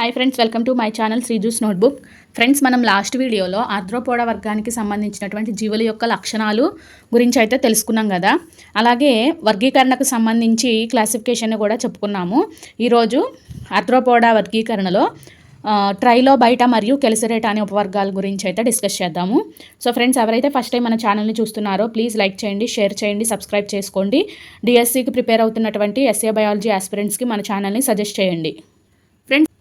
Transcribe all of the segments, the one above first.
Hi friends welcome to my channel శ్రీజూస్ notebook friends మనం last వీడియోలో Arthropoda వర్గానికి సంబంధించినటువంటి జీవుల యొక్క లక్షణాలు గురించి అయితే తెలుసుకున్నాం కదా. అలాగే వర్గీకరణకు సంబంధించి క్లాసిఫికేషన్ కూడా చెప్పుకున్నాము. ఈరోజు ఆర్థ్రోపోడా వర్గీకరణలో ట్రైలో బయట మరియు కెలిసరేట్ అనే ఉపవర్గాల గురించి అయితే డిస్కస్ చేద్దాము. సో ఫ్రెండ్స్ ఎవరైతే ఫస్ట్ టైం మన ఛానల్ని చూస్తున్నారో ప్లీజ్ లైక్ చేయండి షేర్ చేయండి సబ్స్క్రైబ్ చేసుకోండి. డిఎస్సికి ప్రిపేర్ అవుతున్నటువంటి ఎస్ఏ బయాలజీ ఆస్పిరెంట్స్కి మన ఛానల్ని సజెస్ట్ చేయండి.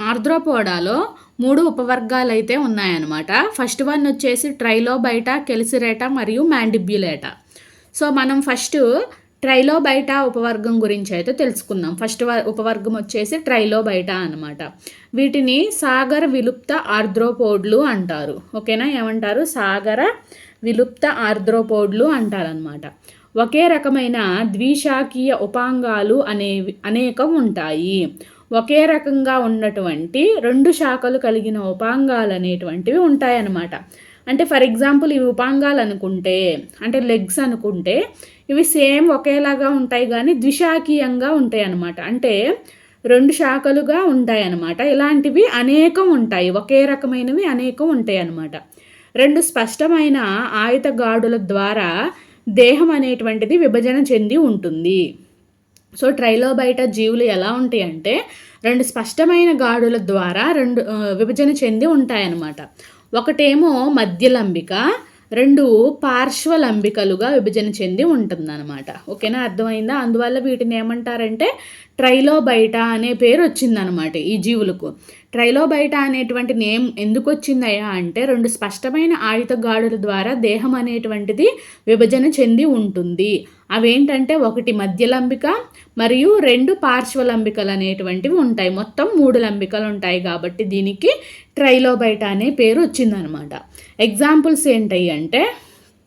ఆర్ద్రోపోడాలో మూడు ఉపవర్గాలు అయితే ఉన్నాయన్నమాట. ఫస్ట్ వన్ వచ్చేసి ట్రైలో బయట కెలిసిరేట మరియు మ్యాండిబ్యులేట. సో మనం ఫస్ట్ ట్రైలో బయట ఉపవర్గం గురించి అయితే తెలుసుకుందాం. ఫస్ట్ ఉపవర్గం వచ్చేసి ట్రైలో బయట అన్నమాట. వీటిని సాగర విలుప్త ఆర్ద్రోపోడ్లు అంటారు. ఓకేనా? ఏమంటారు? సాగర విలుప్త ఆర్ద్రోపోడ్లు అంటారనమాట ఒకే రకమైన ద్విశాఖీయ ఉపాంగాలు అనేవి అనేకం ఉంటాయి. ఒకే రకంగా ఉన్నటువంటి రెండు శాఖలు కలిగిన ఉపాంగాలు అనేటువంటివి ఉంటాయన్నమాట. అంటే ఫర్ ఎగ్జాంపుల్ ఇవి ఉపాంగాలు అనుకుంటే అంటే లెగ్స్ అనుకుంటే ఇవి సేమ్ ఒకేలాగా ఉంటాయి కానీ ద్విశాఖీయంగా ఉంటాయి అన్నమాట అంటే రెండు శాఖలుగా ఉంటాయి అన్నమాట ఇలాంటివి అనేకం ఉంటాయి. ఒకే రకమైనవి అనేకం ఉంటాయి అన్నమాట రెండు స్పష్టమైన ఆయుత గాడుల ద్వారా దేహం అనేటువంటిది విభజన చెంది ఉంటుంది. సో ట్రైలో బయట జీవులు ఎలా ఉంటాయి అంటే రెండు స్పష్టమైన గాడుల ద్వారా రెండు విభజన చెంది ఉంటాయన్నమాట. ఒకటేమో మధ్యలంబిక రెండు పార్శ్వలంబికలుగా విభజన చెంది ఉంటుందన్నమాట. ఓకేనా? అర్థమైందా? అందువల్ల వీటిని ఏమంటారంటే ట్రైలో బయట అనే పేరు వచ్చిందనమాట ఈ జీవులకు. ట్రైలో బయట అనేటువంటి నేమ్ ఎందుకు వచ్చిందయ్యా అంటే రెండు స్పష్టమైన ఆయుధ గాడుల ద్వారా దేహం అనేటువంటిది విభజన చెంది ఉంటుంది. అవేంటంటే ఒకటి మధ్యలంబిక మరియు రెండు పార్శ్వలంబికలు అనేటువంటివి ఉంటాయి. మొత్తం మూడు లంబికలు ఉంటాయి కాబట్టి దీనికి ట్రైలో బయట అనే పేరు వచ్చిందనమాట. ఎగ్జాంపుల్స్ ఏంటయ్యి అంటే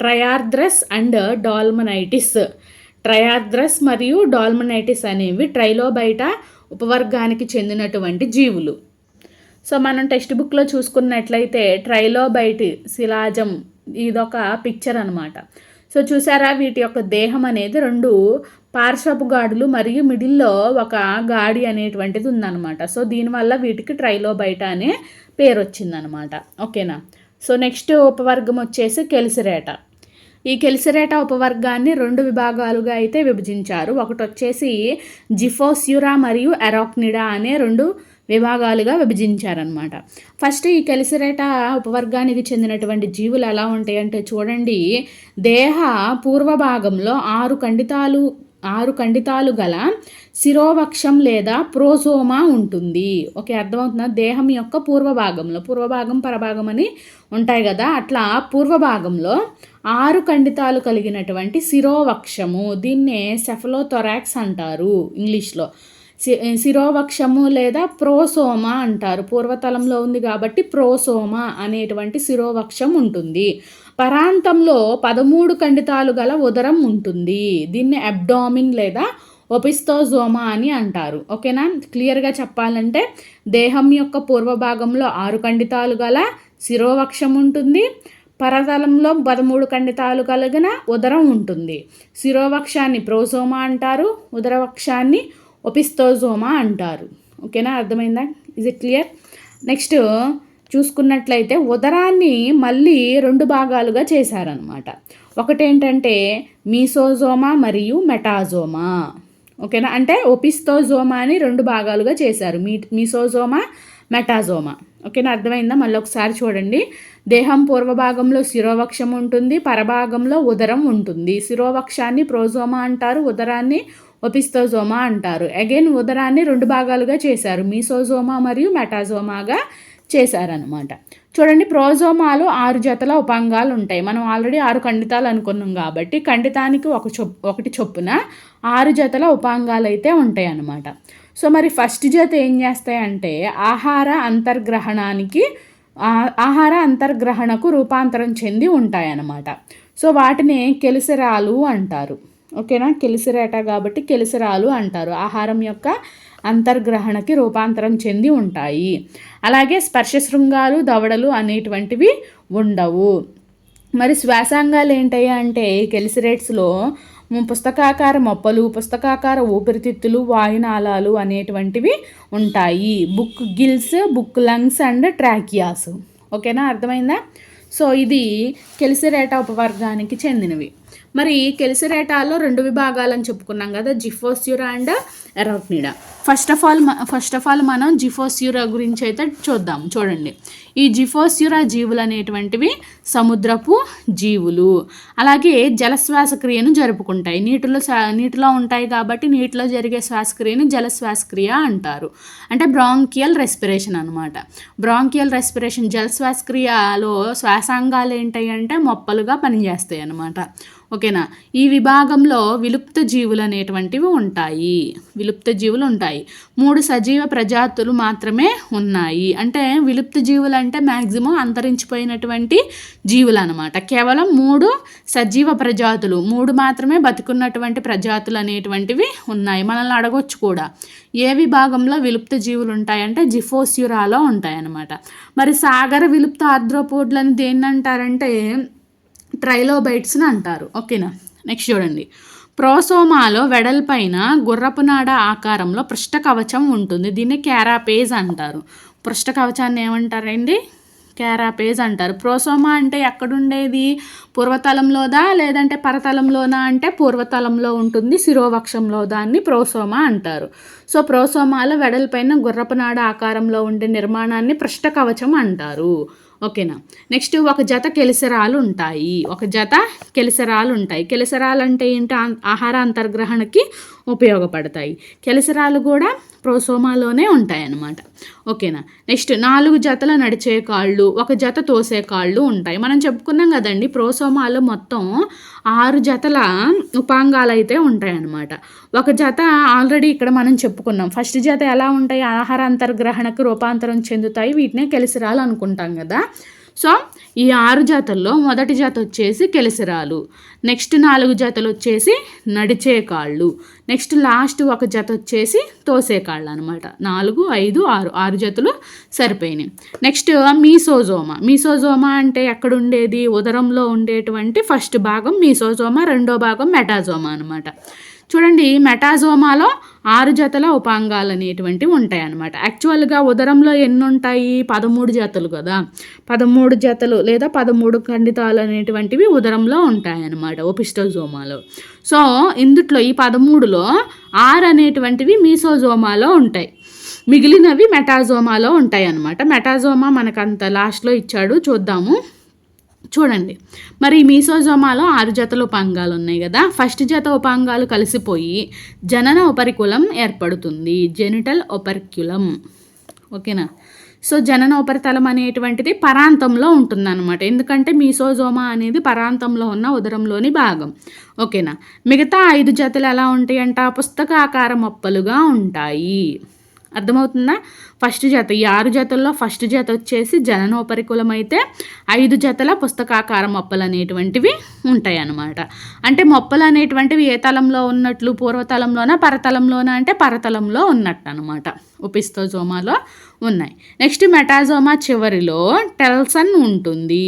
ట్రయార్ద్రస్ అండ్ డాల్మనైటిస్. ట్రయార్ద్రస్ మరియు డాల్మనైటిస్ అనేవి ట్రైలో బయట ఉపవర్గానికి చెందినటువంటి జీవులు. సో మనం టెక్స్ట్ బుక్లో చూసుకున్నట్లయితే ట్రైలోబైట్ శిలాజం ఇదొక పిక్చర్ అనమాట సో చూసారా వీటి యొక్క దేహం అనేది రెండు పార్శ్వపు గాడులు మరియు మిడిల్లో ఒక గాడి అనేటువంటిది ఉందన్నమాట. సో దీనివల్ల వీటికి ట్రైలో బయట అనే పేరు వచ్చిందనమాట ఓకేనా? సో నెక్స్ట్ ఉపవర్గం వచ్చేసి కెలిసిరేట. ఈ కెలిసిరేట ఉపవర్గాన్ని రెండు విభాగాలుగా అయితే విభజించారు. ఒకటి వచ్చేసి జిఫోస్యురా మరియు ఎరాక్నిడా అనే రెండు విభాగాలుగా విభజించారనమాట ఫస్ట్ ఈ కెలిసిరేట ఉపవర్గానికి చెందినటువంటి జీవులు ఎలా ఉంటాయంటే చూడండి. దేహ పూర్వ భాగంలో ఆరు ఖండితాలు ఆరు ఖండితాలు గల శిరోవక్షం లేదా ప్రోసోమా ఉంటుంది. ఓకే అర్థమవుతుందా? దేహం యొక్క పూర్వ భాగంలో పూర్వభాగం పరభాగం అని ఉంటాయి కదా. అట్లా పూర్వ భాగంలో ఆరు ఖండితాలు కలిగినటువంటి శిరోవక్షము దీన్నే సెఫలోథొరాక్స్ అంటారు ఇంగ్లీష్లో. శిరోవక్షము లేదా ప్రోసోమా అంటారు. పూర్వతలంలో ఉంది కాబట్టి ప్రోసోమా అనేటువంటి శిరోవక్షం ఉంటుంది. పరాంతంలో పదమూడు ఖండితాలు గల ఉదరం ఉంటుంది. దీన్ని అబ్డామిన్ లేదా ఒపిస్తోజోమా అని అంటారు. ఓకేనా? క్లియర్గా చెప్పాలంటే దేహం యొక్క పూర్వ భాగంలో ఆరు ఖండితాలు గల శిరోవక్షం ఉంటుంది. పరతలంలో పదమూడు ఖండితాలు కలిగిన ఉదరం ఉంటుంది. శిరోవక్షాన్ని ప్రోసోమా అంటారు. ఉదరవక్షాన్ని ఒపిస్తోజోమా అంటారు. ఓకేనా? అర్థమైందా? ఇజ్ ఇట్ క్లియర్ నెక్స్ట్ చూసుకున్నట్లయితే ఉదరాన్ని మళ్ళీ రెండు భాగాలుగా చేశారనమాట ఒకటేంటంటే మీసోజోమా మరియు మెటాజోమా. ఓకేనా? అంటే ఒపిస్తోజోమా అని రెండు భాగాలుగా చేశారు. మీ మీసోజోమా మెటాజోమా. ఓకేనా? అర్థమైందా? మళ్ళీ ఒకసారి చూడండి. దేహం పూర్వ భాగంలో శిరోవక్షం ఉంటుంది పరభాగంలో ఉదరం ఉంటుంది. శిరోవక్షాన్ని ప్రోజోమా అంటారు. ఉదరాన్ని ఒపిస్తోజోమా అంటారు. అగైన్ ఉదరాన్ని రెండు భాగాలుగా చేశారు. మీసోజోమా మరియు మెటాజోమాగా చేశారనమాట చూడండి ప్రోజోమాలో ఆరు జతల ఉపాంగాలు ఉంటాయి మనం ఆల్రెడీ ఆరు ఖండితాలు అనుకున్నాం కాబట్టి ఖండితానికి ఒక చొప్ ఒకటి చొప్పున ఆరు జతల ఉపాంగాలు అయితే ఉంటాయి అన్నమాట సో మరి ఫస్ట్ జత ఏం చేస్తాయంటే ఆహార అంతర్గ్రహణానికి ఆహార అంతర్గ్రహణకు రూపాంతరం చెంది ఉంటాయన్నమాట. సో వాటిని కెలిసరాలు అంటారు. ఓకేనా? కెలిసిరేట కాబట్టి కెలిసిరాలు అంటారు. ఆహారం యొక్క అంతర్గ్రహణకి రూపాంతరం చెంది ఉంటాయి. అలాగే స్పర్శ శృంగాలు దవడలు అనేటువంటివి ఉండవు. మరి శ్వాసాంగాలు ఏంటయ్యా అంటే కెలిసిరేట్స్లో పుస్తకాకార మొప్పలు పుస్తకాకార ఊపిరితిత్తులు వాయునాళాలు అనేటువంటివి ఉంటాయి. Book gills book lungs and tracheas. ఓకేనా? అర్థమైందా? సో ఇది కెలిసిరేటా ఉపవర్గానికి చెందినవి. మరి కెలిసిరేటాలో రెండు విభాగాలని చెప్పుకున్నాం కదా Xiphosura and Arachnida first of all first of all మనం జిఫోస్యూరా గురించి అయితే చూద్దాం చూడండి. ఈ జిఫోస్యూరా జీవులు అనేటువంటివి సముద్రపు జీవులు. అలాగే జల శ్వాసక్రియను జరుపుకుంటాయి. నీటిలో నీటిలో ఉంటాయి కాబట్టి నీటిలో జరిగే శ్వాసక్రియని జల శ్వాసక్రియ అంటారు. అంటే బ్రాంకియల్ రెస్పిరేషన్ అనమాట బ్రాంకియల్ రెస్పిరేషన్ జలశ్వాసక్రియలో శ్వాసాంగాలు ఏంటి అంటే మొప్పలుగా పనిచేస్తాయి అన్నమాట. ఓకేనా? ఈ విభాగంలో విలుప్త జీవులు అనేటువంటివి ఉంటాయి. విలుప్త జీవులు ఉంటాయి. మూడు సజీవ ప్రజాతులు మాత్రమే ఉన్నాయి. అంటే విలుప్త జీవులు అంటే మ్యాక్సిమం అంతరించిపోయినటువంటి జీవులు అనమాట కేవలం మూడు సజీవ ప్రజాతులు మూడు మాత్రమే బతుకున్నటువంటి ప్రజాతులు అనేటువంటివి ఉన్నాయి. మనల్ని అడగొచ్చు కూడా. ఏ విభాగంలో విలుప్త జీవులు ఉంటాయంటే జిఫోస్యురాలో ఉంటాయన్నమాట. మరి సాగర విలుప్త ఆర్ద్రోపోడ్లను దేన్ని అంటారంటే ట్రైలోబైట్స్ని అంటారు. ఓకేనా? నెక్స్ట్ చూడండి. ప్రోసోమాలో వెడల్పైన గుర్రపునాడ ఆకారంలో పృష్ఠ కవచం ఉంటుంది. దీన్ని క్యారాపేజ్ అంటారు. పృష్ఠ కవచాన్ని ఏమంటారండి? క్యారాపేజ్ అంటారు. ప్రోసోమా అంటే ఎక్కడుండేది? పూర్వతలంలోదా? లేదంటే పరతలంలోనా? అంటే పూర్వతలంలో ఉంటుంది. శిరోవక్షంలో దాన్ని ప్రోసోమా అంటారు. సో ప్రోసోమాలో వెడల్పైన గుర్రపునాడ ఆకారంలో ఉండే నిర్మాణాన్ని పృష్ఠ కవచం అంటారు. ఓకేనా. నెక్స్ట్ ఒక జత కెలిసరాలు ఉంటాయి. ఒక జత కెలిసరాలు ఉంటాయి. కెలిసరాలు అంటే ఏంటి ఆహార అంతర్గ్రహణకి ఉపయోగపడతాయి. కెలిసరాలు కూడా ప్రోసోమాలోనే ఉంటాయి అన్నమాట ఓకేనా. నెక్స్ట్ నాలుగు జతల నడిచే కాళ్ళు ఒక జత తోసే కాళ్ళు ఉంటాయి. మనం చెప్పుకున్నాం కదండి ప్రోసోమాలో మొత్తం ఆరు జతల ఉపాంగాలు అయితే ఉంటాయి అన్నమాట ఒక జత ఆల్రెడీ ఇక్కడ మనం చెప్పుకున్నాం. ఫస్ట్ జత ఎలా ఉంటాయి? ఆహార అంతర్గ్రహణకు రూపాంతరం చెందుతాయి. వీటినే కెలిసిరాలు అనుకుంటాం కదా. సో ఈ ఆరు జాతల్లో మొదటి జాత వచ్చేసి కెలిసిరాలు. నెక్స్ట్ నాలుగు జతలు వచ్చేసి నడిచే కాళ్ళు. నెక్స్ట్ లాస్ట్ ఒక జత వచ్చేసి తోసే కాళ్ళు అనమాట నాలుగు ఐదు ఆరు. ఆరు జతలు సరిపోయినాయి. నెక్స్ట్ మీసోజోమా. మీసోజోమా అంటే ఎక్కడ ఉండేది ఉదరంలో ఉండేటువంటి ఫస్ట్ భాగం మీసోజోమా రెండో భాగం మెటాజోమా అనమాట చూడండి మెటాజోమాలో ఆరు జతల ఉపాంగాలు అనేటువంటివి ఉంటాయి అన్నమాట యాక్చువల్గా ఉదరంలో ఎన్ని ఉంటాయి పదమూడు జతలు కదా. పదమూడు జతలు లేదా పదమూడు ఖండితాలు అనేటువంటివి ఉదరంలో ఉంటాయి అన్నమాట ఓపిస్టోజోమాలో. సో ఇందుట్లో ఈ పదమూడులో ఆరు అనేటువంటివి మీసోజోమాలో ఉంటాయి. మిగిలినవి మెటాజోమాలో ఉంటాయి అన్నమాట మెటాజోమా మనకంత లాస్ట్లో ఇచ్చాడు చూద్దాము. చూడండి. మరి మీసోజోమాలో ఆరు జతల ఉపాంగాలు ఉన్నాయి కదా. ఫస్ట్ జత ఉపాంగాలు కలిసిపోయి జనన ఉపరికులం ఏర్పడుతుంది. జెనిటల్ ఉపరిక్యులం ఓకేనా? సో జనన ఉపరితలం అనేటువంటిది పరాంతంలో ఉంటుందన్నమాట. ఎందుకంటే మీసోజోమా అనేది పరాంతంలో ఉన్న ఉదరంలోని భాగం. ఓకేనా? మిగతా ఐదు జతలు ఎలా ఉంటాయి పుస్తకాకార మొప్పలుగా ఉంటాయి. అర్థమవుతుందా? ఫస్ట్ జత ఈ ఆరు జతల్లో ఫస్ట్ జత వచ్చేసి జననోపరికులం అయితే ఐదు జతల పుస్తకాకార మొప్పలు అనేటువంటివి ఉంటాయి అన్నమాట అంటే మొప్పలు అనేటువంటివి ఏ తలంలో ఉన్నట్లు పూర్వతలంలోనా పరతలంలోనా అంటే పరతలంలో ఉన్నట్టు అనమాట ఉపిస్తోజోమాలో ఉన్నాయి. నెక్స్ట్ మెటాజోమా చివరిలో టెల్సన్ ఉంటుంది.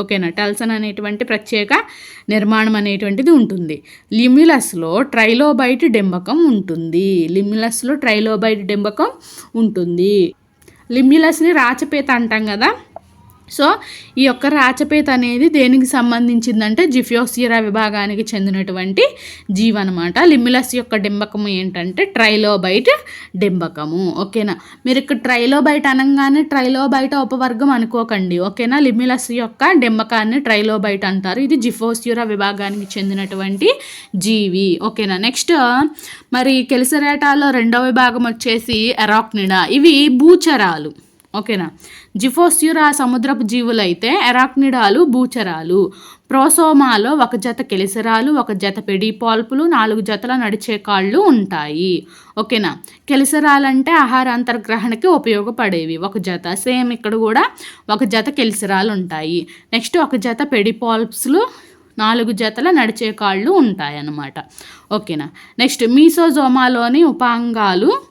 ఓకేనా? టల్సన్ అనేటువంటి ప్రత్యేక నిర్మాణం అనేటువంటిది ఉంటుంది. లిమ్యులస్లో ట్రైలోబైట్ డెంబకం ఉంటుంది. లిమ్యులస్లో ట్రైలోబైట్ డెంబకం ఉంటుంది. లిమ్యులస్ని రాచపేత అంటాం కదా? సో ఈ యొక్క రాచపేత అనేది దేనికి సంబంధించిందంటే జిఫియోసియరా విభాగానికి చెందినటువంటి జీవ అనమాట లిమ్యులస్ యొక్క డెంబకము ఏంటంటే ట్రైలోబైట్ డింబకము. ఓకేనా? మీరు ఇక్కడ ట్రైలోబైట్ అనగానే ట్రైలోబైట్ ఉపవర్గం అనుకోకండి. ఓకేనా? లిమ్యులస్ యొక్క డింబకాన్ని ట్రైలోబైట్ అంటారు. ఇది జిఫోసియరా విభాగానికి చెందినటువంటి జీవి. ఓకేనా? నెక్స్ట్ మరి కెలిసరేటాలో రెండవ విభాగం వచ్చేసి ఎరాక్నిడా. ఇవి భూచరాలు. ఓకేనా? జిఫోస్యూరా సముద్రపు జీవులైతే ఎరాక్నిడాలు భూచరాలు. ప్రోసోమాలో ఒక జత కెలిసరాలు ఒక జత పెడిపాల్పులు నాలుగు జతల నడిచే కాళ్ళు ఉంటాయి. ఓకేనా? కెలిసరాలంటే ఆహార అంతర్గ్రహణకి ఉపయోగపడేవి. ఒక జత సేమ్ ఇక్కడ కూడా ఒక జత కెలిసరాలు ఉంటాయి. నెక్స్ట్ ఒక జత పెడిపాల్ప్స్లు నాలుగు జతల నడిచే కాళ్ళు ఉంటాయి అన్నమాట ఓకేనా? నెక్స్ట్ మీసోజోమాలోని ఉపాంగాలు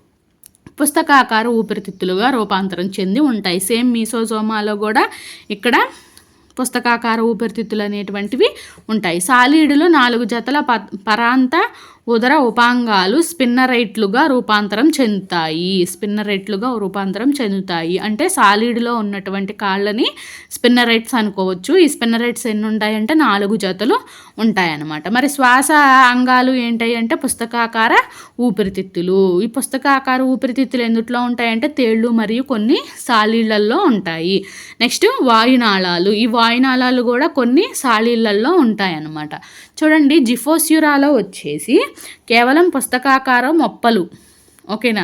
పుస్తకాకార ఊపిరితిత్తులుగా రూపాంతరం చెంది ఉంటాయి. సేమ్ మీసోజోమాలో కూడా ఇక్కడ పుస్తకాకార ఊపిరితిత్తులు అనేటువంటివి ఉంటాయి. సాలీడులో నాలుగు జతల ప పరాంత ఉదర ఉపాంగాలు స్పిన్నరైట్లుగా రూపాంతరం చెందుతాయి. స్పిన్నరైట్లుగా రూపాంతరం చెందుతాయి. అంటే సాలిడ్లో ఉన్నటువంటి కాళ్ళని స్పిన్నరైట్స్ అనుకోవచ్చు. ఈ స్పిన్నరైట్స్ ఎన్ని ఉంటాయంటే నాలుగు జతలు ఉంటాయన్నమాట. మరి శ్వాస అంగాలు ఏంటాయి అంటే పుస్తకాకార ఊపిరితిత్తులు. ఈ పుస్తకాకార ఊపిరితిత్తులు ఎందుట్లో ఉంటాయంటే తేళ్ళు మరియు కొన్ని సాలీళ్ళలో ఉంటాయి. నెక్స్ట్ వాయునాళాలు. ఈ వాయునాళాలు కూడా కొన్ని సాలీళ్ళలో ఉంటాయన్నమాట. చూడండి జిఫోస్యురాలో వచ్చేసి కేవలం పుస్తకాకార మొప్పలు ఓకేనా?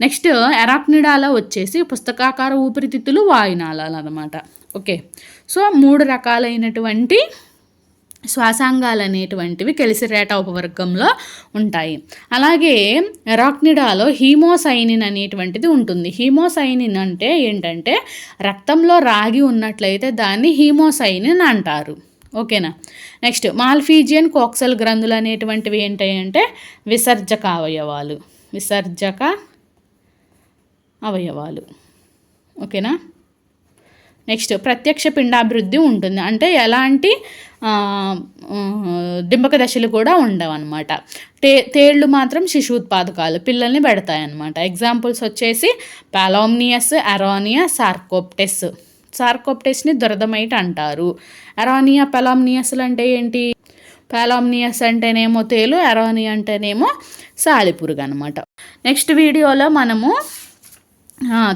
నెక్స్ట్ ఎరాక్నిడాలో వచ్చేసి పుస్తకాకార ఊపిరితిత్తులు వాయునాళాలు అనమాట ఓకే. సో మూడు రకాలైనటువంటి శ్వాసాంగాలు అనేటువంటివి కెలిసిరేట ఉపవర్గంలో ఉంటాయి. అలాగే ఎరాక్నిడాలో హీమోసైనిన్ అనేటువంటిది ఉంటుంది. హీమోసైనిన్ అంటే ఏంటంటే రక్తంలో రాగి ఉన్నట్లయితే దాన్ని హీమోసైనిన్ అంటారు. ఓకేనా? నెక్స్ట్ మాల్ఫీజియన్ కోక్సల్ గ్రంథులు అనేటువంటివి ఏంటంటే విసర్జక అవయవాలు. విసర్జక అవయవాలు. ఓకేనా? నెక్స్ట్ ప్రత్యక్ష పిండాభివృద్ధి ఉంటుంది. అంటే ఎలాంటి దింబక దశలు కూడా ఉండవు అనమాట తేళ్ళు మాత్రం శిశు ఉత్పాదకాలు పిల్లల్ని పెడతాయన్నమాట. ఎగ్జాంపుల్స్ వచ్చేసి పాలోమ్నియస్ అరోనియా సార్కోప్టెస్. సార్కోప్టెస్ని దురదమైట్ అంటారు అరానియా పెలామ్నియస్లు అంటే ఏంటి? పెలామ్నియస్ అంటేనేమో తేలు అరానియా అంటేనేమో సాలిపురుగు అనమాట నెక్స్ట్ వీడియోలో మనము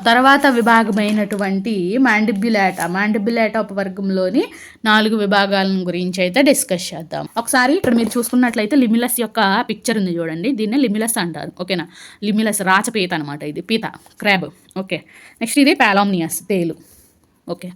తర్వాత విభాగమైనటువంటి మాండిబ్యులేటా మాండిబ్యులేటా ఉపవర్గంలోని నాలుగు విభాగాలను గురించి అయితే డిస్కస్ చేద్దాం. ఒకసారి ఇక్కడ మీరు చూసుకున్నట్లయితే లిమిలస్ యొక్క పిక్చర్ ఉంది చూడండి. దీన్ని లిమిలస్ అంటారు. ఓకేనా? లిమిలస్ రాచపీత అనమాట ఇది. పీత. క్రాబ్. ఓకే. నెక్స్ట్ ఇది పాలామ్నియస్ తేలు. ఓకే